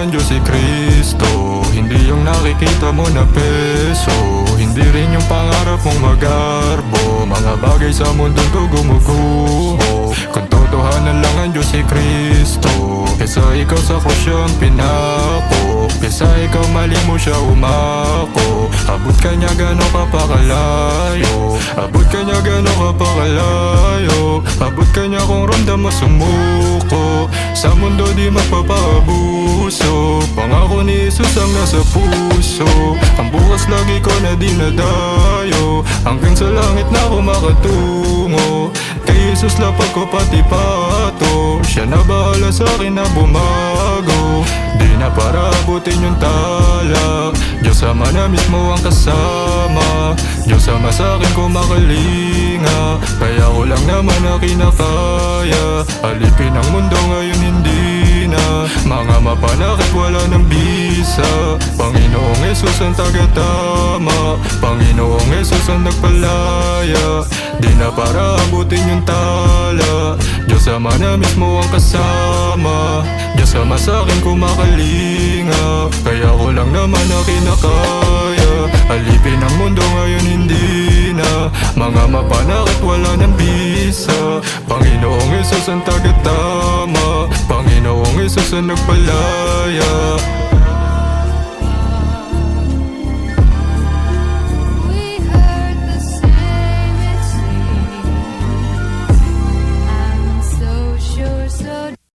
ang Diyos si Kristo. Hindi yung nakikita mo na peso. Hindi rin yung pangarap mong magarbo. Mga bagay sa mundo ko gumuguho. Kung totohanan lang ang Diyos si Kristo. Kesa ikaw sa ko siyang pinako. Kesa ikaw mali mo siya umako. Abot ka niya gano'n ka pa kalayo Abot ka niya gano'n ka Abot ka niya kung ramdam mo sumuko. Sa mundo di magpapaabuso Pangako ni Jesus ang nasa puso. Ang bukas lagi ko na dinadayo. Hanggang sa langit na ako makatungo. Kay Jesus lapag ko pati pato. Siya na bahala sa akin na bumago. Di na para abutin yung tala Diyos Ama na mismo ang kasama. Diyos Ama sa akin kumakalinga Kaya ko lang naman na kinakaya. Alipin ang mundo ngayon hindi na. Mga mapanakit wala ng bisa. Panginoong Yesus ang tagatama. Panginoong Yesus ang nagpalaya. Di na para abutin yung tala. Diyos Ama na mismo ang kasama. Diyos Ama sa akin kumakalinga lang naman na kinakaya. Alipin ang mundo ngayon hindi na. Mga mapanakit wala ng bisa. Panginoong Yesus ang tagatama. Panginoong Yesus ang nagpalaya